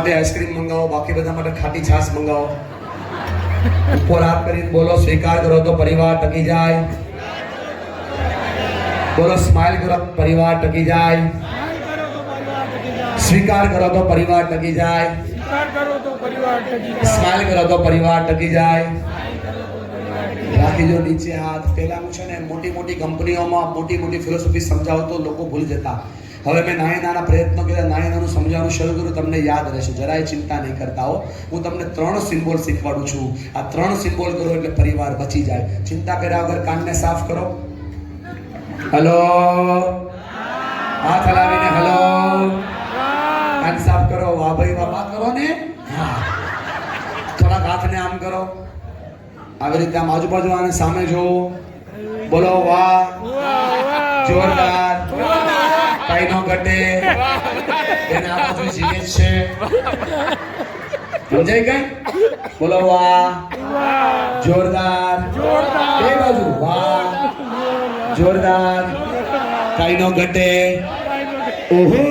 માટે આઈસ્ક્રીમ મંગાવો, બાકી બધા માટે ખાટી છાશ મંગાવો. ઉપર હાથ કરીને બોલો, સ્વીકાર કરો તો પરિવાર ટકી જાય. બોલો સ્માઇલ કરો તો પરિવાર ટકી જાય. સ્વીકાર કરો તો પરિવાર ટકી જાય. સ્વીકાર કરો તો પરિવાર ટકી જાય. સ્માઇલ કરો તો પરિવાર ટકી જાય રાખી જો નીચે હાથ. પહેલા હું છે ને, મોટી મોટી કંપનીઓમાં મોટી મોટી ફિલોસોફી સમજાવતો લોકો ભૂલી જતા. હવે મેં નાના નાના પ્રયત્નો કર્યા, નાના નાનું સમજાવવાનું શરૂ કરું તમને યાદ રહેશે. જરાય ચિંતા નહીં કરતા હો. હું તમને ત્રણ સિમ્બોલ શીખવાડું છું. આ ત્રણ સિમ્બોલ કરો એટલે પરિવાર બચી જાય. ચિંતા કર્યા વગર કાનને સાફ કરો. હલો? હાથ હલાવીને હલો? કાન સાફ કરો. વાહ ભાઈ વાહ. વાહ કરો ને? હા. થોડાક હાથને આમ કરો. આવી રીતે આમ આજુબાજુ આને સામે જોવો બોલો વાહ. જોરદાર. કઈ નો ઘટે. એને આ બાજુ જીવે છે. સમજાય કઈ બોલો વાહ. જોરદાર. બે બાજુ. વાહ. જોરદાર. કઈ નો ઘટે. ઓહો.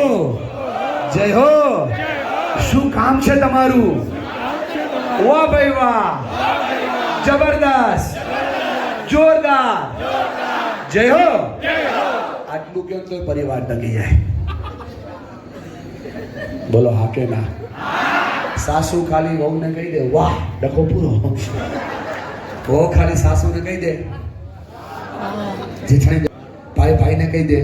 જય હો. શું કામ છે તમારું? વાહ ભાઈ વાહ. જબરદસ્ત. જોરદાર. જય હો. આટલું કેમ તો પરિવાર ટકી જાય બોલો હા કે ના સાસુ ખાલી વહુને કહી દે વાહ ડખો પૂરો વહુ ખાલી સાસુને કહી દે જેઠાણી ભાઈ ભાઈને કહી દે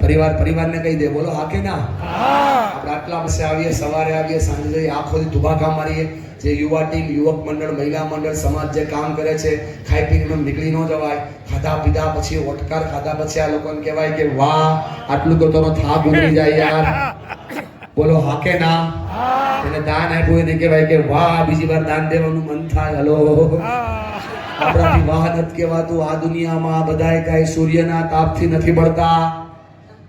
પરિવાર પરિવારને કહી દે બોલો હા કે ના આપણે આટલા વર્ષે આવીએ, સવારે આવીએ, સાંજે જઈએ, આખો ધુબાકા મારીએ. જે યુવા ટીમ, યુવક મંડળ, મહિલા મંડળ, સમાજ જે કામ કરે છે, ખાઈ પીને નીકળી ન જવાય. ખાધા પીધા પછી ઓટકાર ખાધા પછી આ લોકોને કહેવાય કે, વાહ, આટલું તો તનો થાક ઉતરી જાય યાર. બોલો હા કે ના. એને દાન આપ્યું, એને કહેવાય કે, વાહ બીજી વાર દાન દેવાનું મન થાય. હલો. આપણાથી વાહ નથી કહેવાતું. આ દુનિયામાં બધાય કાંઈ સૂર્યના તાપથી નથી બળતા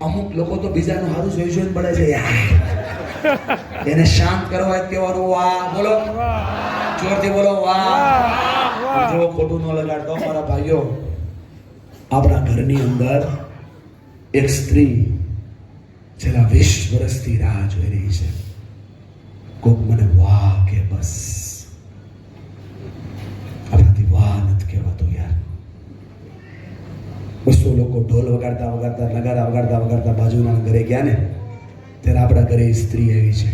અમુક લોકો તો બીજાનું હારું જોઈ જોઈને પડે છે યાર એને શાંત કરવા કહેવાનું વાહ બોલો. જોરથી બોલો વાહ. જો ખોટું ન લગાડતો મારા ભાઈઓ આપણા ઘરની અંદર એક સ્ત્રી છેલ્લા વીસ વર્ષથી રાહ જોઈ રહી છે. કોક મને વાહ કે બસ આપણાથી વાહ નથી કહેવાતું યાર બસો લોકો ઢોલ વગાડતા વગાડતા નગારા વગાડતા વગાડતા બાજુના ઘરે ગયા ને ત્યારે આપણા ઘરે સ્ત્રી આવી છે.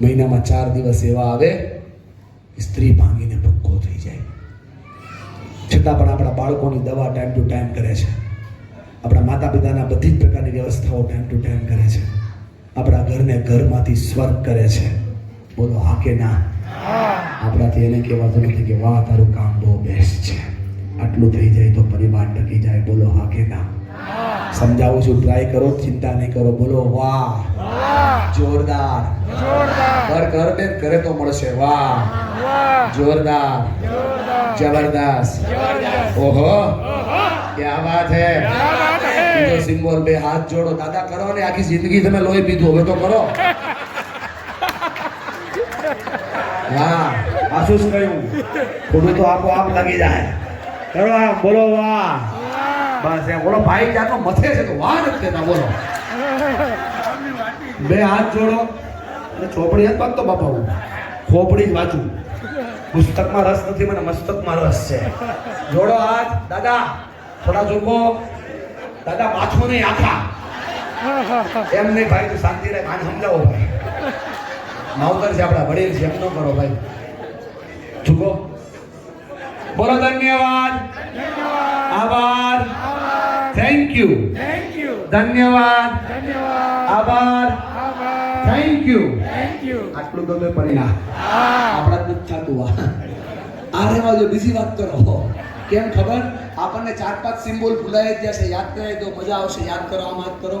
મહિનામાં ચાર દિવસ એવા આવે સ્ત્રી ભાંગીને ભક્કો થઈ જાય. છતાં પણ આપણા બાળકોની દવા ટાઈમ ટુ ટાઈમ કરે છે. આપણા માતા પિતાના બધી જ પ્રકારની વ્યવસ્થાઓ ટાઈમ ટુ ટાઈમ કરે છે. આપણા ઘરને ઘરમાંથી સ્વર્ગ કરે છે. બોલો હા કે ના આપણાથી એને કહેવાતું નથી કે વાહ તારું કામ બહુ બેસ્ટ છે. આટલું થઈ જાય તો પરિવાર ટકી જાય. બોલો હા કે ના. સમજાવું છું ટ્રાય કરો, ચિંતા નહીં કરો. બોલો વાહ. જોરદાર. ઘર બેન ઘરે તો મળશે. વાહ. જોરદાર. જબરદસ્ત. ઓહો. ક્યા વાત હે? બીજો સિમ્બોલ બે હાથ જોડો. દાદા, કરો ને આખી જિંદગી તમે લોહી પીધું. હવે તો કરો. હા આ શું કહ્યું થોડું તો આપો આપ લાગી જાય. કરો બોલો વાહ. બસ એમ બોલો ભાઈ જાતનો મથે છે તો વાહ નથી કહેતા બોલો. બે હાથ જોડો. અને ચોપડી હાથ વાંચતો બાપા હું. ખોપડી જ વાંચું. પુસ્તકમાં રસ નથી મને મસ્તકમાં રસ છે. જોડો હાથ. દાદા થોડા ઝૂકો દાદા માથું નહીં આખા. એમ નહીં ભાઈ તું શાંતિ રહે કાન સમજાવો ભાઈ. માવતર છે આપણા વડીલ છે એમ ન કરો ભાઈ. ઝૂકો બોલો ધન્યવાદ. આભાર. થેન્ક યુ થેન્ક યુ ધન્યવાદ. આભાર. થેન્ક યુ થેન્ક યુ આટલું તો મેં પરિણામ આપણા નથી થતું આ. આ બીજી વાત કરો. કેમ ખબર? આપણને ચાર પાંચ સિમ્બોલ ભૂલાઈ જ જશે યાદ કરાય તો મજા આવશે. યાદ કરો આમ હાથ કરો.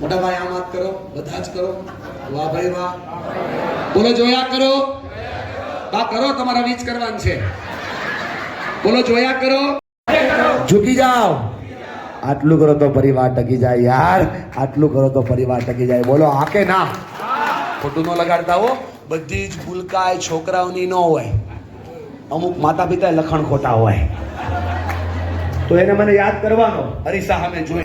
મોટા ભાઈ આમ હાથ કરો. બધા જ કરો. વાહ ભાઈ વાહ. બોલો જોયા કરો. બા કરો તમારા વીજ કરવાનું છે. બોલો જોયા કરો. ઝૂકી જાઓ. આટલું કરો તો પરિવાર ટકી જાય યાર. આટલું કરો તો પરિવાર ટકી જાય. બોલો હા કે ના. ખોટું ન લગાડતા હો. બધી જ ભૂલકાય છોકરાઓની ન હોય. અમુક માતા પિતા લખણ ખોટા હોય. તો એને મને યાદ કરવાનો. હરીસા સામે જોઈ.